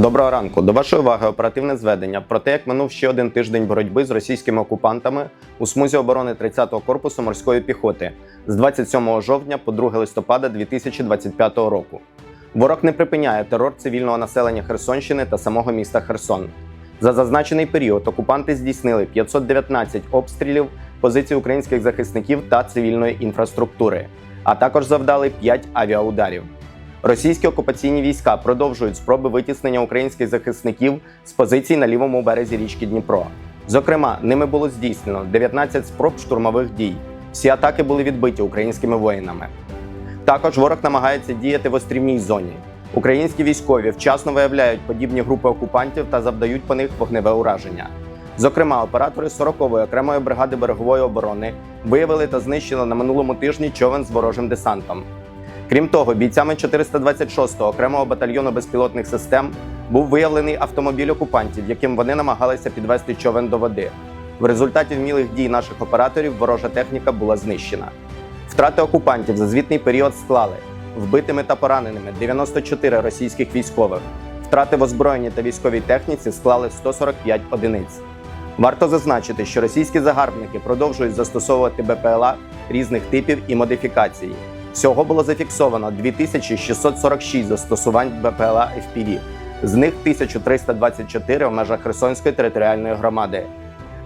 Доброго ранку. До вашої уваги оперативне зведення про те, як минув ще один тиждень боротьби з російськими окупантами у смузі оборони 30-го корпусу морської піхоти з 27 жовтня по 2 листопада 2025 року. Ворог не припиняє терор цивільного населення Херсонщини та самого міста Херсон. За зазначений період окупанти здійснили 519 обстрілів позицій українських захисників та цивільної інфраструктури, а також завдали 5 авіаударів. Російські окупаційні війська продовжують спроби витіснення українських захисників з позицій на лівому березі річки Дніпро. Зокрема, ними було здійснено 19 спроб штурмових дій. Всі атаки були відбиті українськими воїнами. Також ворог намагається діяти в острівній зоні. Українські військові вчасно виявляють подібні групи окупантів та завдають по них вогневе ураження. Зокрема, оператори 40-ї окремої бригади берегової оборони виявили та знищили на минулому тижні човен з ворожим десантом. Крім того, бійцями 426-го окремого батальйону безпілотних систем був виявлений автомобіль окупантів, яким вони намагалися підвести човен до води. В результаті вмілих дій наших операторів ворожа техніка була знищена. Втрати окупантів за звітний період склали вбитими та пораненими 94 російських військових. Втрати в озброєнні та військовій техніці склали 145 одиниць. Варто зазначити, що російські загарбники продовжують застосовувати БПЛА різних типів і модифікацій. Всього було зафіксовано 2646 застосувань БПЛА FPV, з них 1324 в межах Херсонської територіальної громади.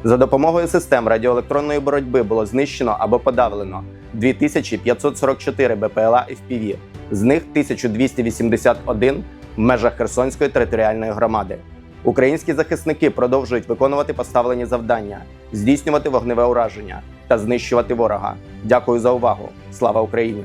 За допомогою систем радіоелектронної боротьби було знищено або подавлено 2544 БПЛА FPV, з них 1281 в межах Херсонської територіальної громади. Українські захисники продовжують виконувати поставлені завдання, здійснювати вогневе ураження та знищувати ворога. Дякую за увагу. Слава Україні!